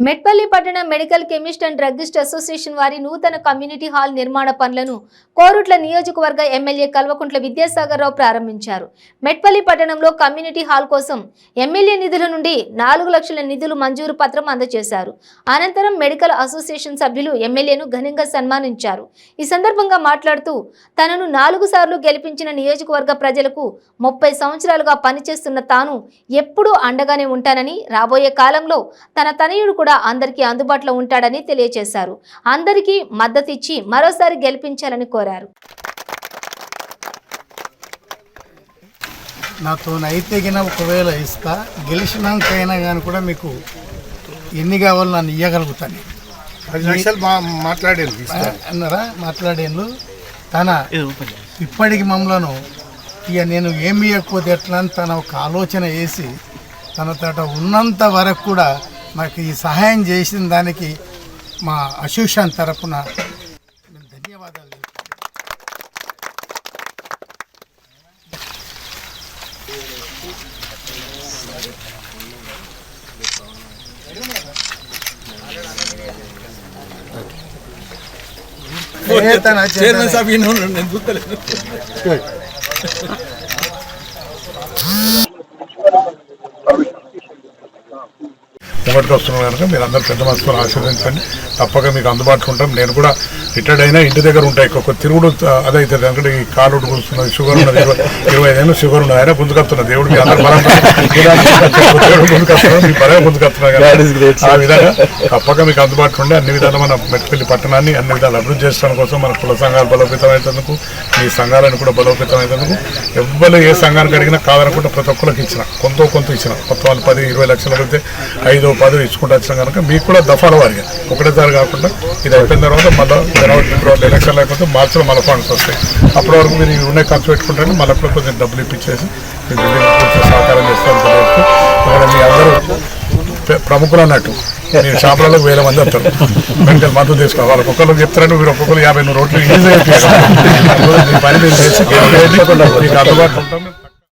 మెట్పల్లి పట్టణ medical chemist and druggist association వారి నూతన కమ్యూనిటీ హాల్ నిర్మాణ పనులను కోరుట్ల నియోజకవర్గ ఎమ్మెల్యే కల్వకుంట్ల విద్యాసాగర్ రావు ప్రారంభించారు. మెట్పల్లి పట్టణంలో కమ్యూనిటీ హాల్ కోసం ఎమ్మెల్యే నిధుల నుండి నాలుగు లక్షల నిధులు మంజూరు పత్రం అందజేశారు. అనంతరం మెడికల్ అసోసియేషన్ సభ్యులు ఎమ్మెల్యేను ఘనంగా సన్మానించారు. ఈ సందర్భంగా మాట్లాడుతూ తనను నాలుగు సార్లు గెలిపించిన నియోజకవర్గ ప్రజలకు ముప్పై సంవత్సరాలుగా పనిచేస్తున్న తాను ఎప్పుడూ అండగానే ఉంటానని రాబోయే కాలంలో తన తనయుడు కూడా అందరికీ అందుబాటులో ఉంటాడని తెలియజేశారు. అందరికీ మద్దతిచ్చి మరోసారి గెలిపించాలని కోరారు. నాతో అయితే గిన ఒకవేళ ఇస్తా గెలిచినాకైనా కానీ కూడా మీకు ఎన్ని కావాలో నన్ను ఇవ్వగలుగుతాను పది లక్షలు మా మాట్లాడేది అన్నారా? మాట్లాడేళ్ళు. తన ఇప్పటికి మమ్మలను ఇక నేను ఏమి ఇవ్వకపోతే ఎట్లా అని తన ఒక ఆలోచన వేసి తన తట ఉన్నంత వరకు కూడా నాకు ఈ సహాయం చేసిన దానికి మా అసోసియేషన్ తరపున నేను ధన్యవాదాలు. చేతన చేతన. ముంగటికి వస్తున్నాం కనుక మీరు అందరు పెద్ద మనసుకొని ఆశీర్వదించండి. తప్పక మీకు అందుబాటులో ఉంటాం. నేను కూడా రిటైర్డ్ అయినా ఇంటి దగ్గర ఉంటాయి ఒక తిరుగుడు అదైతుంది ఎందుకంటే ఈ కాలు కూర్చున్నది షుగర్ ఉన్నది. ఇరవై ఐదు ఏళ్ళు షుగర్ ఉన్నది. అయినా గుంజుకొస్తున్నది దేవుడు మీ అందరు బలం మీ ఆ విధంగా తప్పక మీకు అందుబాటులో ఉండి అన్ని విధాలు మన మెట్పల్లి పట్టణాన్ని అన్ని విధాలు అభివృద్ధి చేయడానికి కోసం మన కుల సంఘాలు బలోపేతం అవుతుందుకు మీ సంఘాలను కూడా బలోపేతం అవుతుందుకు ఎవ్వరు ఏ సంఘానికి అడిగినా కాదనుకుంటే ప్రతి ఒక్కరికి ఇచ్చిన కొంత కొంత ఇచ్చిన. కొత్త వాళ్ళు పది ఇరవై లక్షలు అడిగితే ఐదో పదవి ఇచ్చుకుంటూ వచ్చినాం కనుక మీకు కూడా దఫాల వారిగా. ఒకటేసారి కాకుండా ఇది అయిపోయిన తర్వాత మళ్ళీ జనవరి ఫిబ్రవరి ఎలక్షన్లు అయిపోతే మార్చిలో మళ్ళీ ఫండ్స్ వస్తాయి. అప్పటి వరకు మీరు ఉన్నాయి ఖర్చు పెట్టుకుంటే మళ్ళీ కూడా కొంచెం డబ్బులు ఇప్పించేసి మీ బిల్డింగ్ కొంచెం సహకారం చేస్తారని తెలియదు ఇక్కడ మీ అందరూ ప్రముఖులు అన్నట్టు మీరు షాపులలో వేల మంది వస్తారు. మెడికల్ మందు తీసుకోవాలి. వాళ్ళకి ఒక్కరు చెప్తారంటే మీరు ఒక్కొక్కరు యాభై నూరు రోడ్లు ఈజీగా పని మీరు చేసి అందుబాటులో ఉంటాం